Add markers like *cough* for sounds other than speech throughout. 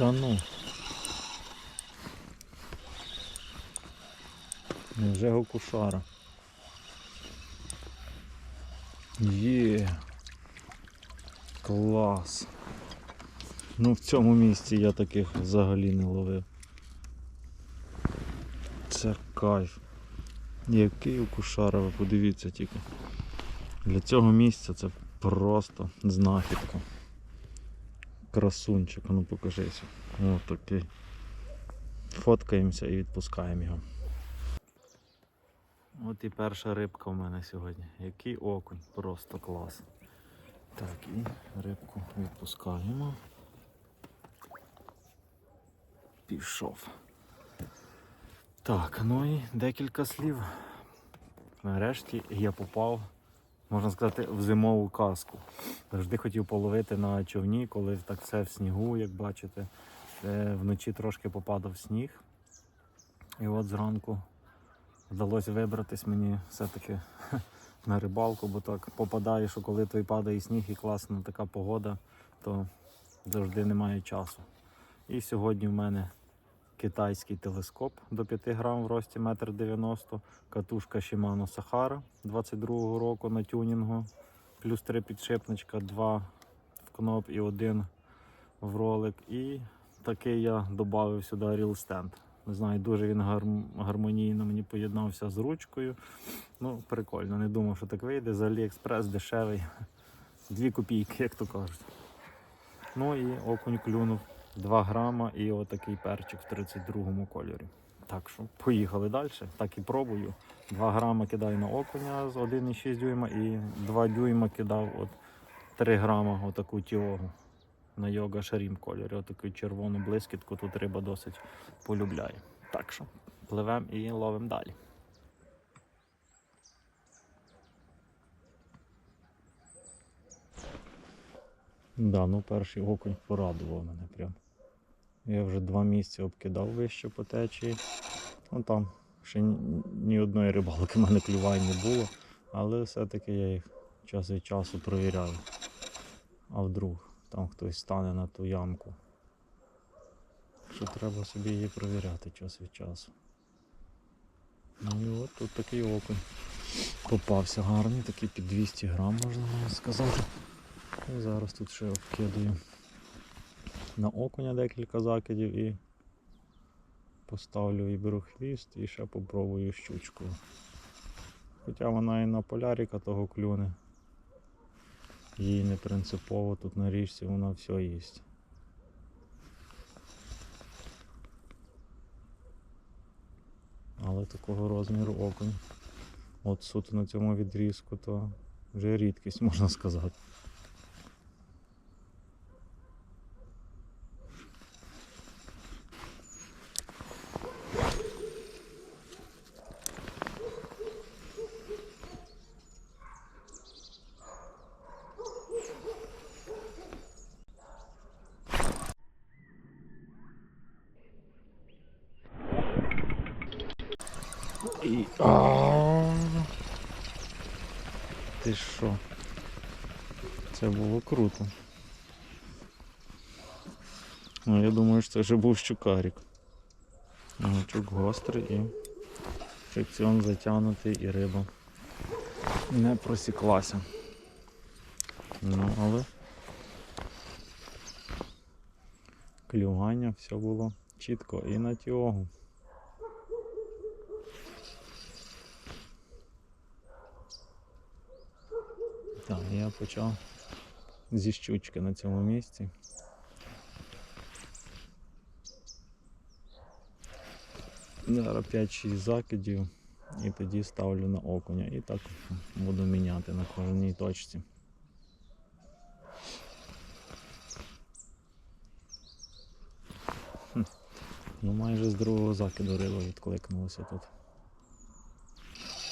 Та ну. Невже гокушара? Є. Клас. Ну в цьому місці я таких взагалі не ловив. Це кайф. Який окушара, ви подивіться тільки. Для цього місця це просто знахідка. Красунчик, ну покажися. О, такий. Фоткаємося і відпускаємо його. От і перша рибка в мене сьогодні. Який окунь, просто клас. Так, і рибку відпускаємо. Пішов. Так, ну і декілька слів. Нарешті я попав, можна сказати, в зимову казку. Завжди хотів половити на човні, коли так все в снігу, як бачите. Е, Вночі трошки попадав сніг. І от зранку вдалося вибратись мені все-таки *laughs* на рибалку, бо так попадає, що коли той падає сніг і класна така погода, то завжди немає часу. І сьогодні в мене китайський телескоп до 5 грам в рості 1,90 м, катушка Shimano Sahara 22-го року на тюнінгу, плюс 3 підшипничка, 2 в кноп і один в ролик. І такий я додав сюди Real Stand. Не знаю, дуже він гармонійно мені поєднався з ручкою. Ну, прикольно, не думав, що так вийде. За AliExpress дешевий. *laughs* Дві копійки, як то кажуть. Ну і окунь клюнув 2 грама і отакий перчик в 32-му кольорі. Так що поїхали далі. Так і пробую. 2 грама кидаю на окуня з 1,6 дюйма і 2 дюйма кидав от 3 грама отаку тіогу на йога шарім кольорі. Отаку червону блискітку тут риба досить полюбляє. Так що пливемо і ловимо далі. Да, ну перший окунь порадував мене прям. Я вже два місяці обкидав вище по течії. Ну там ще ні, ні одної рибалки в мене клювань не було, але все-таки я їх час від часу провіряю. А вдруг там хтось стане на ту ямку. Що треба собі її провіряти час від часу. Ну і от тут такий окунь. Попався гарний, такий під 200 грам, можна сказати. І зараз тут ще обкидаю на окуня декілька закидів і поставлю і беру хвіст і ще попробую щучку. Хоча вона і на поляріка того клюне. Їй не принципово тут на річці вона все їсть. Але такого розміру окунь. От суто на цьому відрізку, то вже рідкість можна сказати. І... А. Ти що? Це було круто. Ну, я думаю, що це вже був щукарик. Гачок гострий і фрикціон затягнутий і риба не просіклася. Ну, але клювання все було чітко і на тіогу. Так, я почав зі щучки на цьому місці. Зараз 5-6 закидів і тоді ставлю на окуня і так буду міняти на кожній точці. Ну майже з другого закиду риба відкликнулася тут.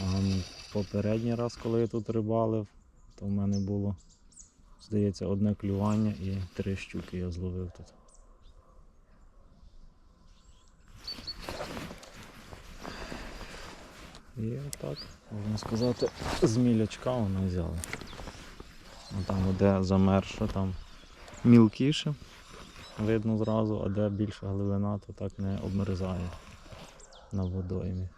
А попередній раз, коли я тут рибалив, то в мене було, здається, одне клювання і три щуки я зловив тут. І отак, можна сказати, з мілячка вона взяла. А там де замерше, там мілкіше, видно зразу, а де більша глибина, то так не обмерзає на водоймі.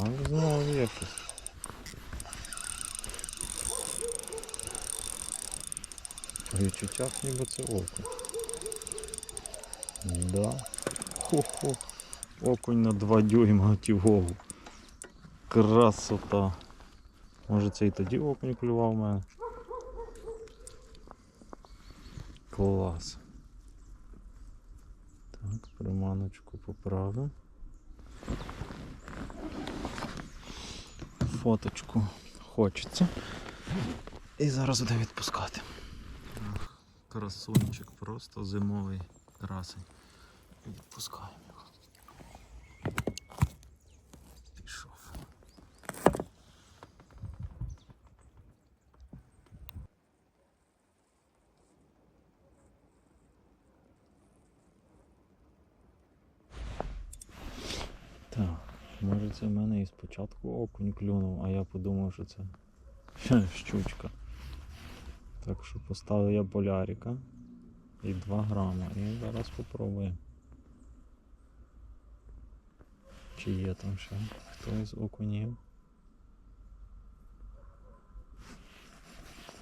Так, знову є щось. По відчуттях ніби це око. Да. Хо-хо. Окунь на 2 дюйма тівогу. Красота. Може це і тоді окунь клював в мене. Клас. Так, приманочку поправив. Фоточку хочеться. І зараз буде відпускати. Красунчик, просто зимовий красень. Відпускаємо його. Пішов. Так, може це в мене і спочатку окунь клюнув, а я подумав, що це *laughs* щучка. Так що поставив я полярика і 2 грама. І зараз спробуємо. Чи є там ще хтось з окунів.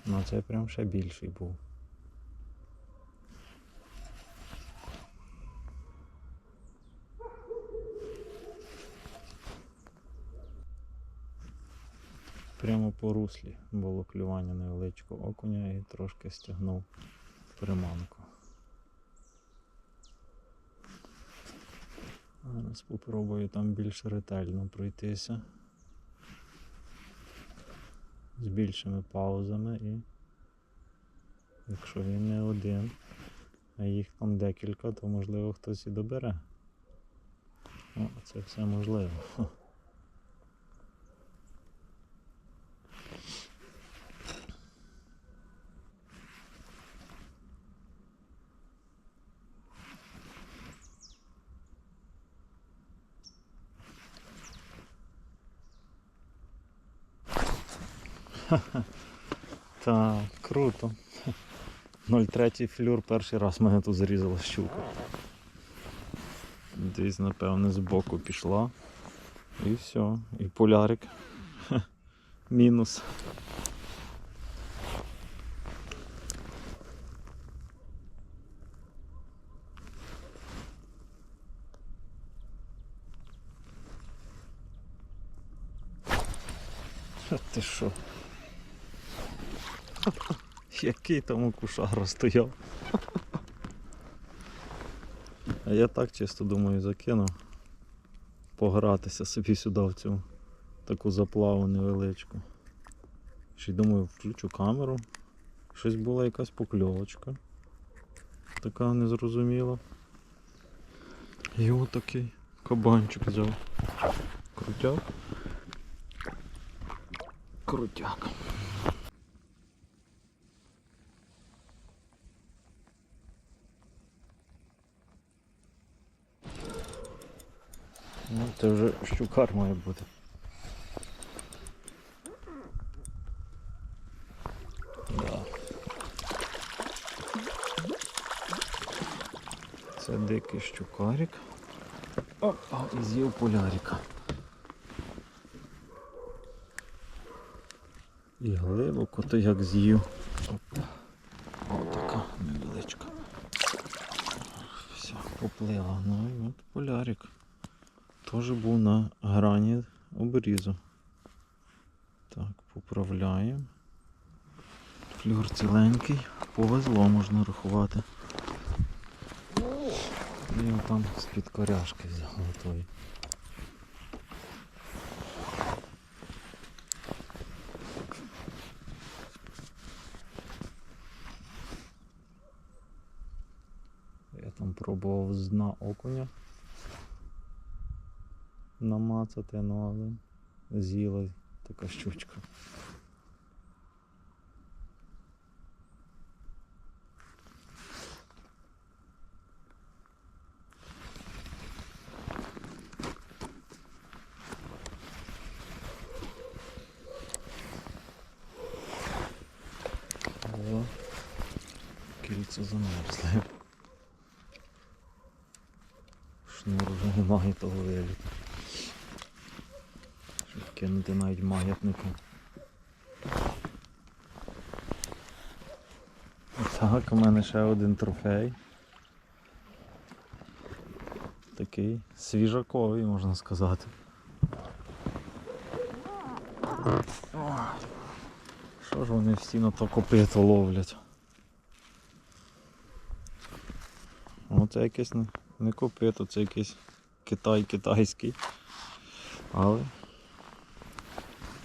Ну це прям ще більший був. Прямо по руслі було клювання невеличкого окуня і трошки стягнув приманку. Зараз спробую там більш ретельно пройтися. З більшими паузами і якщо він не один, а їх там декілька, то можливо хтось і добере. О, це все можливо. Ха. Так, круто. 0,3 флюр перший раз мене тут зарізала щука. Десь, напевне, збоку пішла. І все. І полярик. *laughs* Мінус. Ти що? *laughs* Який там у кушара стояв. *laughs* А я так чисто думаю закинув. Погратися собі сюди в цю таку заплаву невеличку. Ще й думаю, включу камеру. Щось була якась покльовочка. Така незрозуміла. І отакий кабанчик взяв. Крутяк. Крутяк. Ну, це вже щукар має бути. Да. Це дикий щукарик. Опа, і з'їв полярика. І глибоко то як з'їв. Опа. Така невеличка. Все, поплила. Ну і от полярик теж був на грані оберізу. Так, поправляємо. Флюр ціленький, повезло можна рахувати. І там з-під коряшки взяв готовий. Я там пробував з дна окуня намацати, ну але з'їла така щучка. О, кільце замерзли. Шнур вже немає того виліту. Кинути навіть маятнику. Так, у мене ще один трофей. Такий свіжаковий, можна сказати. Що ж вони всі на то копито ловлять? О, це якесь не, не копито, це якийсь Китай китайський. Але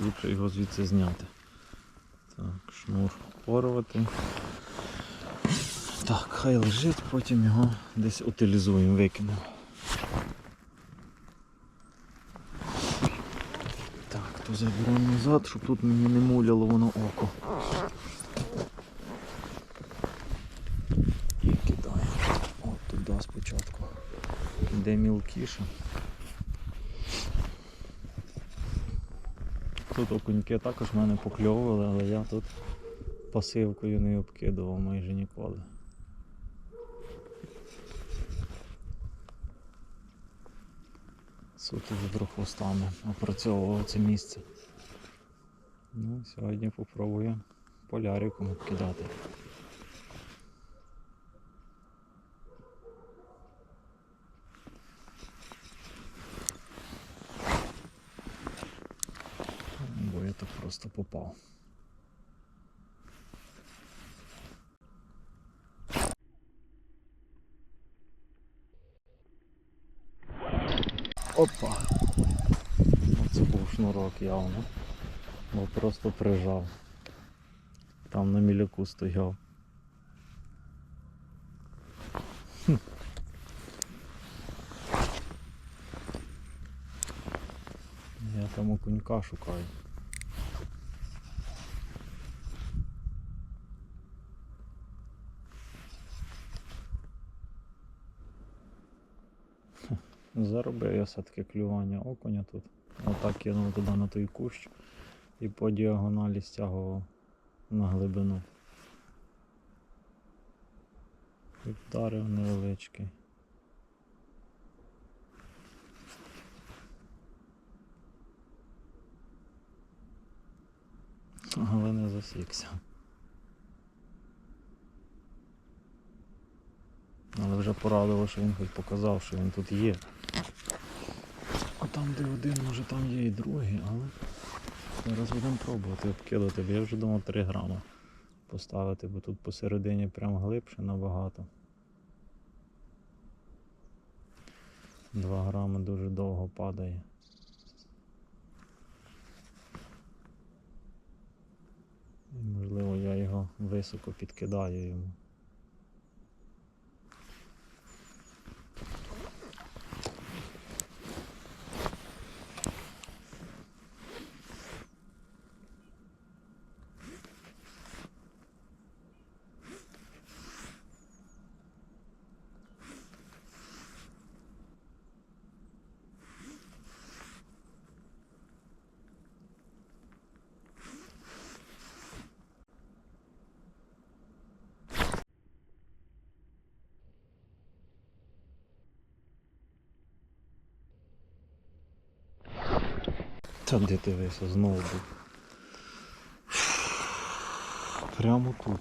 ліпше його звідси зняти. Так, шнур порвати. Так, хай лежить, потім його десь утилізуємо, викинемо. Так, то заберемо назад, щоб тут мені не муляло воно око. І кидаємо. От туди спочатку. Де мілкіше. Тут окуньки також в мене покльовували, але я тут пасивкою не обкидував майже ніколи. Суто віброхвостами опрацьовував це місце. Ну, сьогодні попробую поляриком обкидати. Бо я так просто попав. Опа! Це був шнурок явно. Бо просто прижав. Там на міляку стояв. Хм. Я там окунька шукаю. Заробив я все-таки клювання окуня тут. Отак кинув туди на той кущ і по діагоналі стягував на глибину. І вдарив невеличкий. Але не засікся. Але вже порадило, що він хоч показав, що він тут є. А там, де один, може там є і другий, але зараз будемо пробувати обкидати, бо я вже думав 3 грама поставити, бо тут посередині прям глибше набагато. 2 грами дуже довго падає. І, Можливо, я його високо підкидаю йому. Та де вийшов знову був? Прямо тут.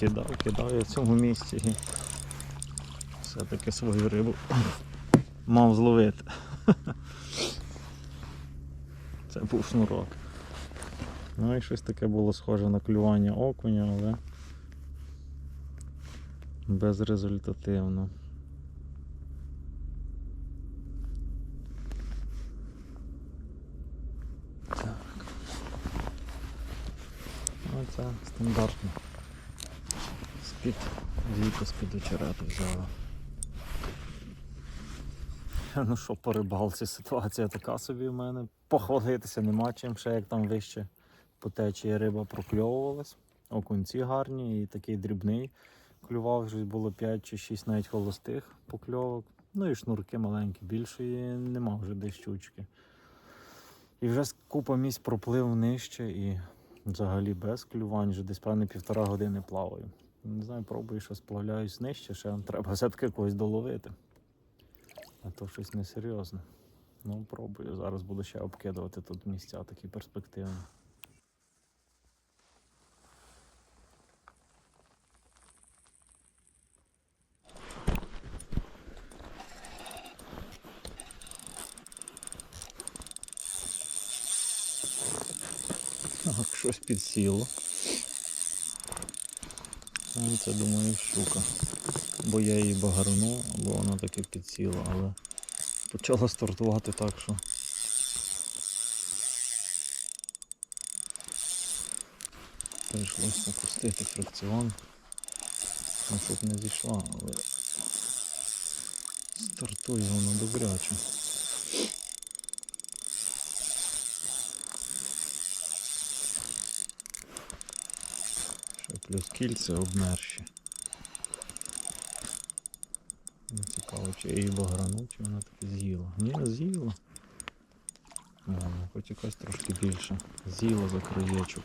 Кидав, кидав я в цьому місці. Все-таки свою рибу мав зловити. *laughs* Це був шнурок. Ну і щось таке було схоже на клювання окуня, але безрезультативно. Так. Оце стандартно. З-під віку з-під очерету взяла. Ну що по рибалці, ситуація така собі в мене. Похвалитися нема чим, ще як там вище по течії риба прокльовувалась. Окунці гарні і такий дрібний клював, щось було 5 чи 6 навіть холостих покльовок. Ну і шнурки маленькі, більшої нема вже десь щучки. І вже купа місць проплив нижче і взагалі без клювань, вже десь певне півтора години плаваю. Не знаю, пробую, що сплавляюсь нижче, ще треба все-таки когось доловити. А то щось несерйозне. Ну, пробую. Зараз буду ще обкидувати тут місця такі перспективні. Щось підсіло. Це думаю щука. Бо я її багарну, або вона таки підсіла, але почала стартувати так, що. Прийшлося запустити фрикціон. Ну, щоб не зійшла, але стартує воно добряче. Ще плюс кільця обмерші. Не цікаво, чи я її баграну, чи вона таки з'їла. Ні, з'їла. Ну, хоч якась трошки більше. З'їла за краєчок.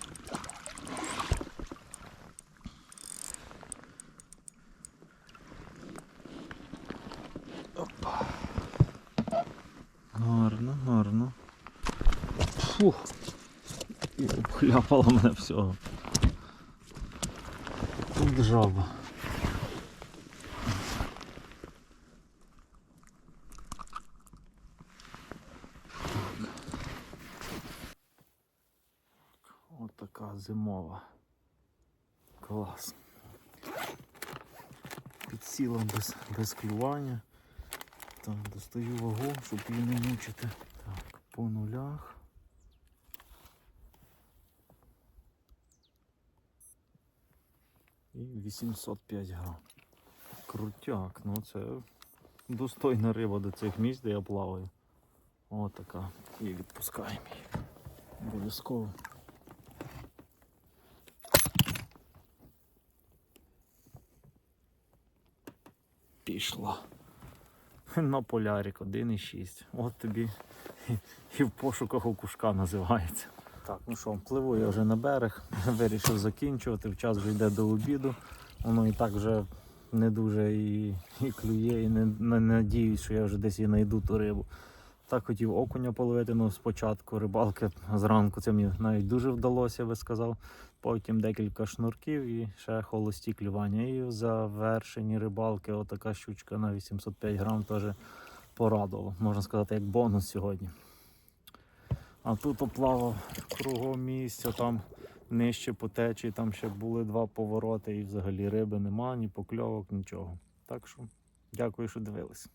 Опа. Гарно, гарно. Фух. І обхляпала мене всього. Тут жаба. Ось така зимова. Клас. Підсіла без, без клювання. Так, достаю вагу, щоб її не мучити. Так, по нулях. І 805 грам. Крутяк, ну це достойна риба до цих місць, де я плаваю. О, така. І відпускаємо її. Обов'язково. Пішла. На полярик 1,6. От тобі *laughs* і в пошуках окушка називається. Так, ну що, пливу я вже на берег, *laughs* вирішив закінчувати, в час вже йде до обіду. Воно і так вже не дуже і, і клює, і не, не надіюсь, що я вже десь і знайду ту рибу. Так хотів окуня половити, ну спочатку рибалки зранку це мені навіть дуже вдалося, я би сказав. Потім декілька шнурків і ще холості клювання. І в завершенні рибалки отака щучка на 805 грам теж порадувала. Можна сказати, як бонус сьогодні. А тут оплавав кругом місця, там нижче по течії, там ще були два повороти і взагалі риби нема, ні покльовок, нічого. Так що дякую, що дивились.